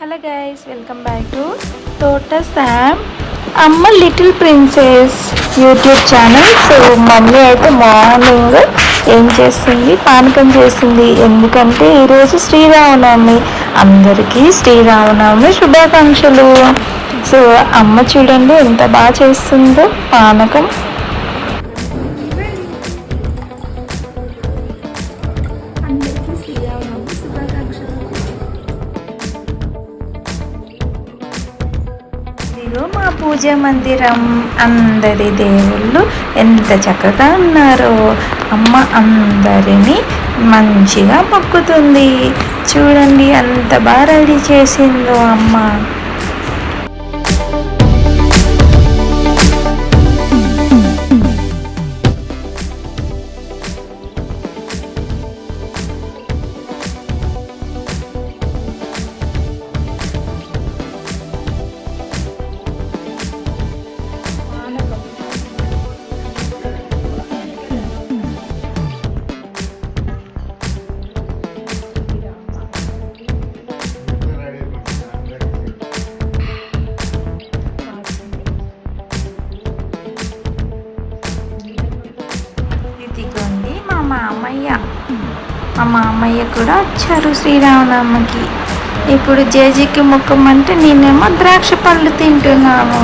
Hello guys welcome back to Thota Sam అమ్మ little princess YouTube channel. So mummy అయితే morning ఏం చేస్తుంది? పానకం చేస్తుంది. ఎందుకంటే ఈరోజు శ్రీరామనవమి. అందరికీ శ్రీరామనవమి శుభాకాంక్షలు. సో అమ్మ చూడండి ఎంత బాగా చేస్తుందో పానకం. ఇదిగో మా పూజ మందిరం అందరి దేవుళ్ళు ఎంత చక్కగా ఉన్నారో అమ్మ అందరినీ మంచిగా మొక్కుతుంది. చూడండి అంత బాగా రెడీ చేసిందో అమ్మ. మామయ్య. మా మామయ్య కూడా వచ్చారు శ్రీరామనవమికి. ఇప్పుడు జేజీకి మొక్కమంటే నేనేమో ద్రాక్ష పళ్ళు తింటున్నాను.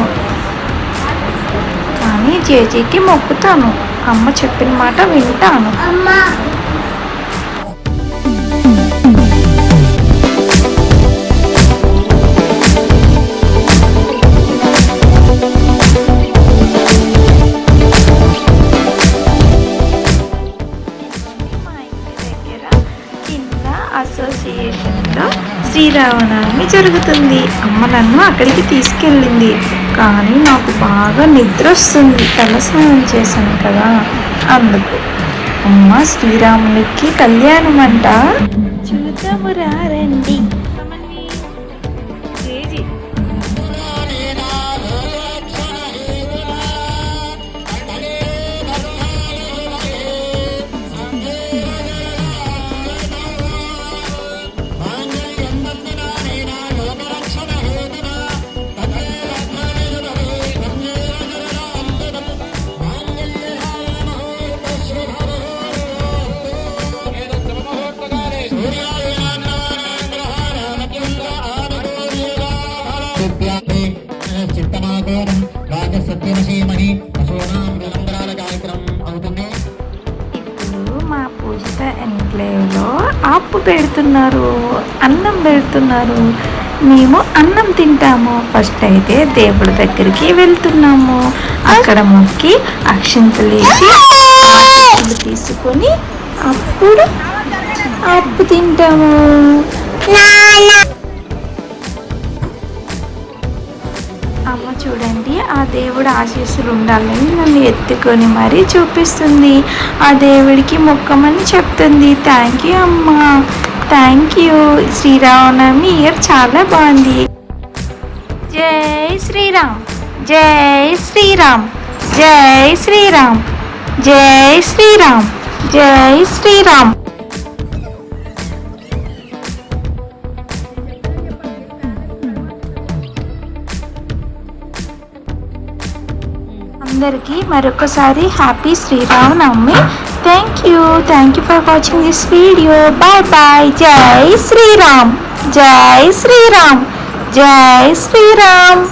కానీ జేజీకి మొక్కుతాను. అమ్మ చెప్పిన మాట వింటాను. అమ్మా అసోసియేషన్లో శ్రీరామనవమి జరుగుతుంది. అమ్మ నన్ను అక్కడికి తీసుకెళ్ళింది. కానీ నాకు బాగా నిద్ర వస్తుంది. తలస్నానం చేశాను కదా అందుకు. అమ్మ శ్రీరామునికి కళ్యాణం అంట చూద్దాము రండి. అవుతుంది. ఇప్పుడు మా పూజిత ఎన్క్లేవ్లో ఆపు పెడుతున్నారు అన్నం పెడుతున్నారు. మేము అన్నం తింటాము. ఫస్ట్ అయితే దేవుడి దగ్గరికి వెళ్తున్నాము. అక్కడ మొక్కి అక్షింతలు వేసి ఆశీస్సులు తీసుకొని అప్పుడు అప్పు తింటాము. అమ్మ చూడండి ఆ దేవుడు ఆశీస్సులు ఉండాలని నన్ను ఎత్తుకొని మరీ చూపిస్తుంది. ఆ దేవుడికి మొక్కమని చెప్తుంది. థ్యాంక్ యూ అమ్మ. థ్యాంక్ యూ శ్రీరామనవమి ఇయర్ చాలా బాగుంది. జై శ్రీరామ్. జై శ్రీరామ్. జై శ్రీరామ్. జై శ్రీరామ్. జై శ్రీరామ్. అందరికీ మరొకసారి happy Sriramanavami thank you thank you for watching this video bye bye జై శ్రీరామ్ జై శ్రీరామ్ జై శ్రీరామ్